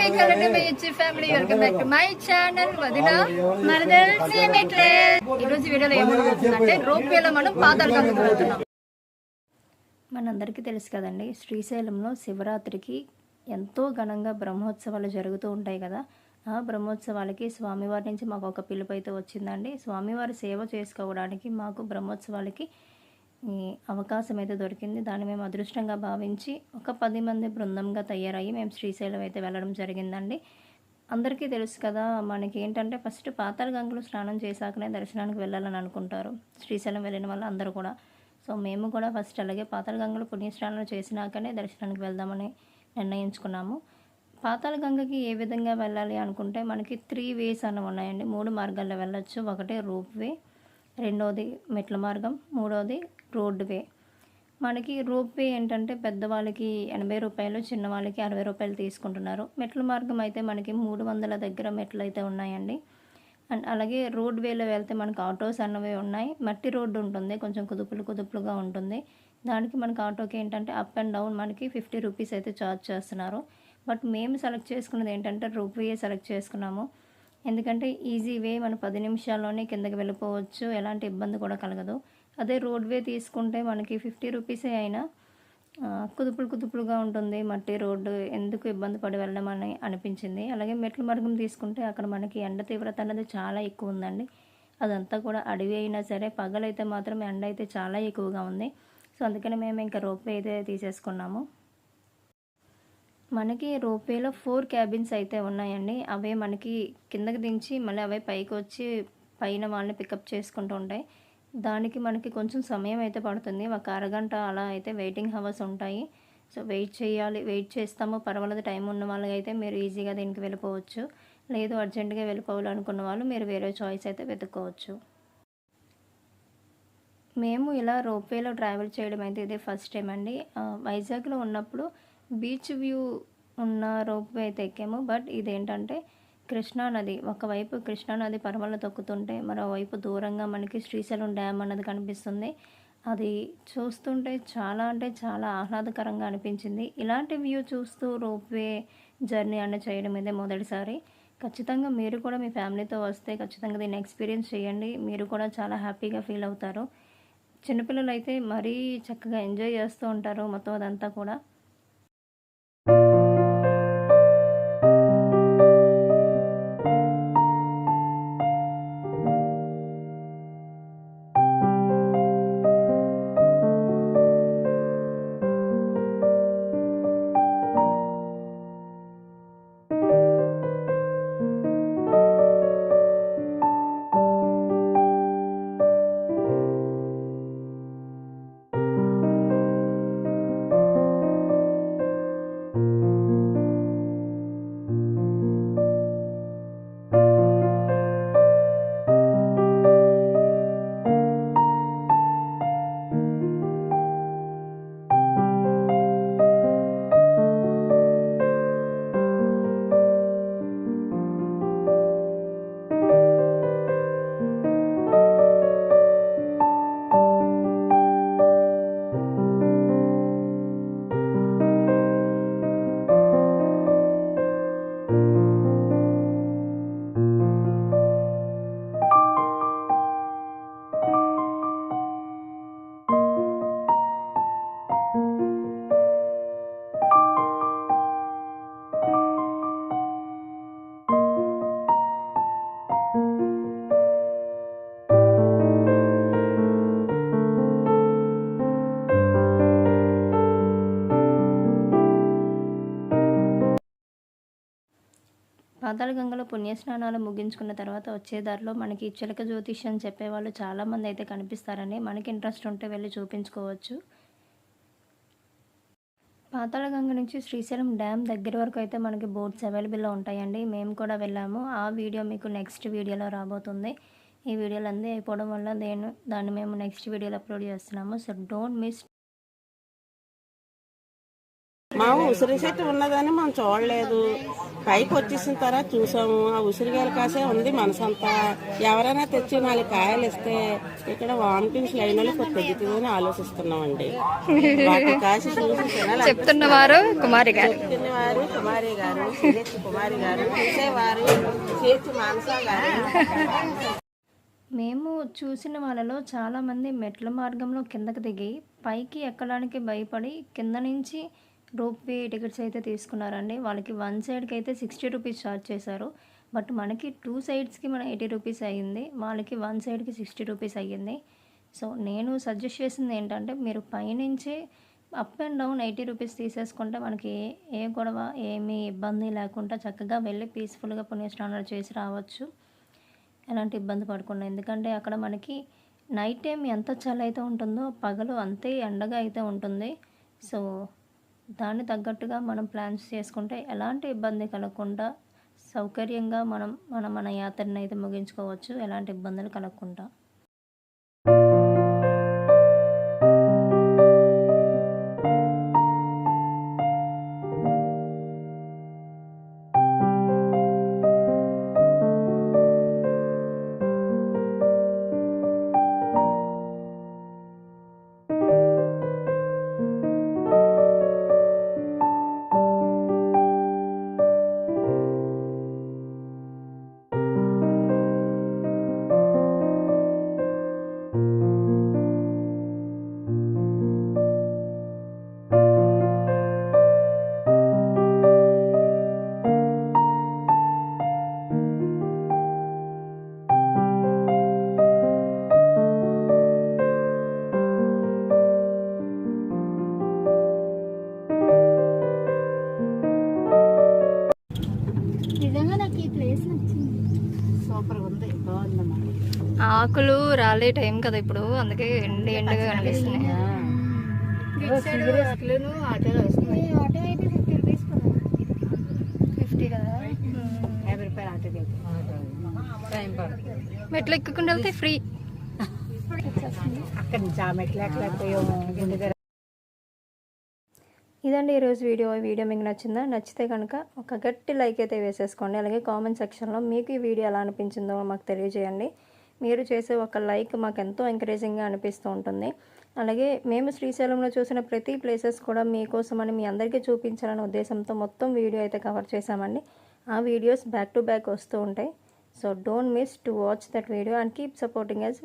మీకు వెళ్ళండి మీ ఇచ్చి family welcome back to my channel వదిన. మరదల్ సీమెట్లే ఈ రోజు వీడియోలో ఏమనుకుంటుందంటే రోప్వేలో మనం పాతాళగంగకు వెళ్తున్నాం. మనందరికీ తెలుసు కదండి శ్రీశైలంలో శివరాత్రికి ఎంతో ఘనంగా బ్రహ్మోత్సవాలు జరుగుతూ ఉంటాయి కదా. ఆ బ్రహ్మోత్సవాలకి స్వామివారి నుంచి మాకు ఒక పిలుపు అయితే వచ్చిందండి. స్వామివారి సేవ చేసుకోవడానికి మాకు బ్రహ్మోత్సవాలకి ఈ అవకాశం అయితే దొరికింది. దాన్ని మేము అదృష్టంగా భావించి ఒక పది మంది బృందంగా తయారయ్యి మేము శ్రీశైలం అయితే వెళ్ళడం జరిగిందండి. అందరికీ తెలుసు కదా మనకి ఏంటంటే ఫస్ట్ పాతాళ గంగలు స్నానం చేశాకనే దర్శనానికి వెళ్ళాలని అనుకుంటారు. శ్రీశైలం వెళ్ళిన వాళ్ళు అందరూ కూడా. సో మేము కూడా ఫస్ట్ అలాగే పాతాళ గంగలో పుణ్యస్నానం చేసినాకనే దర్శనానికి వెళ్దామని నిర్ణయించుకున్నాము. పాతాళ గంగకి ఏ విధంగా వెళ్ళాలి అనుకుంటే మనకి త్రీ వేస్ అని ఉన్నాయండి. మూడు మార్గాల్లో వెళ్ళొచ్చు. ఒకటి రూప్ వే. రెండవది మెట్ల మార్గం మూడవది రోడ్ వే. మనకి రోప్ వే ఏంటంటే పెద్దవాళ్ళకి ఎనభై రూపాయలు చిన్నవాళ్ళకి అరవై రూపాయలు తీసుకుంటున్నారు. మెట్ల మార్గం అయితే మనకి మూడు వందల దగ్గర మెట్లు అయితే ఉన్నాయండి. అండ్ అలాగే రోడ్ వేలో వెళ్తే మనకు ఆటోస్ అన్నవి ఉన్నాయి. మట్టి రోడ్డు ఉంటుంది కొంచెం కుదుపులు కుదుపులుగా ఉంటుంది. దానికి మనకి ఆటోకి ఏంటంటే అప్ అండ్ డౌన్ మనకి ఫిఫ్టీ రూపీస్ అయితే ఛార్జ్ చేస్తున్నారు. బట్ మేము సెలెక్ట్ చేసుకున్నది ఏంటంటే రోప్ వే సెలెక్ట్ చేసుకున్నాము. ఎందుకంటే ఈజీ వే మనం పది నిమిషాల్లోనే కిందకి వెళ్ళిపోవచ్చు ఎలాంటి ఇబ్బంది కూడా కలగదు. అదే రోడ్ వే తీసుకుంటే మనకి ఫిఫ్టీ రూపీసే అయినా కుదుపులు కుదుపులుగా ఉంటుంది మట్టి రోడ్డు. ఎందుకు ఇబ్బంది పడి వెళ్ళడం అని అనిపించింది. అలాగే మెట్ల మార్గం తీసుకుంటే అక్కడ మనకి ఎండ తీవ్రత అనేది చాలా ఎక్కువ ఉందండి. అదంతా కూడా అడవి అయినా సరే పగలైతే మాత్రం ఎండ అయితే చాలా ఎక్కువగా ఉంది. సో అందుకని మేము ఇంకా రోప్వే అయితే తీసేసుకున్నాము. మనకి రోప్వేలో ఫోర్ క్యాబిన్స్ అయితే ఉన్నాయండి. అవే మనకి కిందకి దించి మళ్ళీ అవే పైకి వచ్చి పైన వాళ్ళని పికప్ చేసుకుంటూ ఉంటాయి. దానికి మనకి కొంచెం సమయం అయితే పడుతుంది. ఒక అరగంట అలా అయితే వెయిటింగ్ హవర్స్ ఉంటాయి. సో వెయిట్ చేయాలి వెయిట్ చేస్తాము. పర్వాలేదు టైం ఉన్న వాళ్ళకి అయితే మీరు ఈజీగా దీనికి వెళ్ళిపోవచ్చు. లేదు అర్జెంటుగా వెళ్ళిపోవాలనుకున్న వాళ్ళు మీరు వేరే చాయిస్ అయితే వెతుక్కోవచ్చు. మేము ఇలా రోప్వేలో ట్రావెల్ చేయడం అయితే ఇదే ఫస్ట్ టైం అండి. వైజాగ్లో ఉన్నప్పుడు బీచ్ వ్యూ ఉన్న రోప్వే అయితే ఎక్కాము. బట్ ఇదేంటంటే కృష్ణా నది. ఒకవైపు కృష్ణా నది తొక్కుతుంటే మరోవైపు దూరంగా మనకి శ్రీశైలం డ్యామ్ అన్నది కనిపిస్తుంది. అది చూస్తుంటే చాలా అంటే చాలా ఆహ్లాదకరంగా అనిపించింది. ఇలాంటి వ్యూ చూస్తూ రోప్వే జర్నీ అన్న చేయడం ఇదే మొదటిసారి. ఖచ్చితంగా మీరు కూడా మీ ఫ్యామిలీతో వస్తే ఖచ్చితంగా దీన్ని ఎక్స్పీరియన్స్ చేయండి. మీరు కూడా చాలా హ్యాపీగా ఫీల్ అవుతారు. చిన్నపిల్లలు అయితే మరీ చక్కగా ఎంజాయ్ చేస్తూ ఉంటారు మొత్తం అదంతా కూడా. పాతాళగంగలో పుణ్యస్నానాలు ముగించుకున్న తర్వాత వచ్చే దారిలో మనకి చిలక జ్యోతిష్యం చెప్పేవాళ్ళు చాలామంది అయితే కనిపిస్తారని మనకి ఇంట్రెస్ట్ ఉంటే వెళ్ళి చూపించుకోవచ్చు. పాతాళగంగ నుంచి శ్రీశైలం డ్యామ్ దగ్గర వరకు అయితే మనకి బోట్స్ అవైలబుల్లో ఉంటాయండి. మేము కూడా వెళ్ళాము. ఆ వీడియో మీకు నెక్స్ట్ వీడియోలో రాబోతుంది. ఈ వీడియోలు అందే అయిపోవడం వల్ల నేను దాన్ని మేము నెక్స్ట్ వీడియోలో అప్లోడ్ చేస్తున్నాము. సో డోంట్ మిస్ మా ఉసిరి చెట్టు ఉన్నదని మనం చూడలేదు. పైకి వచ్చేసిన తర్వాత చూసాము. ఆ ఉసిరికాయలు కాసే ఉంది మనసంతా. ఎవరైనా తెచ్చి నాలుగు కాయలు ఇస్తే ఇక్కడ వామిటింగ్స్ లైన్ వాళ్ళకి తగ్గుతుందని ఆలోచిస్తున్నామండి. వాటి కాసి చూసి తినాలి చెప్తున్న వారు కుమారి గారు. వారు కుమారి గారు కుమారి గారు చూసేవారు సిహెచ్ మానస గారు. మేము చూసిన వాళ్ళలో చాలామంది మెట్ల మార్గంలో కిందకి దిగి పైకి ఎక్కడానికి భయపడి కింద నుంచి రూపీ టికెట్స్ అయితే తీసుకున్నారండి. వాళ్ళకి వన్ సైడ్కి అయితే సిక్స్టీ రూపీస్ ఛార్జ్ చేశారు. బట్ మనకి టూ సైడ్స్కి మన ఎయిటీ రూపీస్ అయ్యింది. వాళ్ళకి వన్ సైడ్కి సిక్స్టీ రూపీస్ అయ్యింది. సో నేను సజెస్ట్ చేసింది ఏంటంటే మీరు పైనుంచి up and down eighty rupees తీసేసుకుంటే మనకి ఏ ఏ గొడవ ఏమీ ఇబ్బంది లేకుండా చక్కగా వెళ్ళి పీస్ఫుల్గా పుణ్యస్నానాలు చేసి రావచ్చు. ఎలాంటి ఇబ్బంది పడకుండా. ఎందుకంటే అక్కడ మనకి నైట్ టైం ఎంత చలి అయితే ఉంటుందో పగలు అంతే ఎండగా అయితే ఉంటుంది. సో దాన్ని తగ్గట్టుగా మనం ప్లాన్స్ చేసుకుంటే ఎలాంటి ఇబ్బంది కలగకుండా సౌకర్యంగా మనం మన మన యాత్రనైతే అయితే ముగించుకోవచ్చు. ఎలాంటి ఇబ్బందులు కలగకుండా. ఆకులు రాలే టైం కదా ఇప్పుడు. అందుకే ఎండి ఎండగా కనిపిస్తున్నాయి. ఫిఫ్టీ కదా? మెట్లు ఎక్కుకుండా వెళ్తే ఫ్రీ. అక్కడి నుంచి ఆ మెట్లు ఎక్కలేకపోయాము ఇదండి ఈరోజు వీడియో. ఈ వీడియో మీకు నచ్చిందా? నచ్చితే కనుక ఒక గట్టి లైక్ అయితే వేసేసుకోండి. అలాగే కామెంట్ సెక్షన్లో మీకు ఈ వీడియో ఎలా అనిపించిందో మాకు తెలియజేయండి. మీరు చేసే ఒక లైక్ మాకు ఎంతో ఎంకరేజింగ్గా అనిపిస్తూ ఉంటుంది. అలాగే మేము శ్రీశైలంలో చూసిన ప్రతి ప్లేసెస్ కూడా మీకోసమని మీ అందరికీ చూపించాలనే ఉద్దేశంతో మొత్తం వీడియో అయితే కవర్ చేశామండి. ఆ వీడియోస్ బ్యాక్ టు బ్యాక్ వస్తూ ఉంటాయి. So don't miss to watch that video and keep supporting us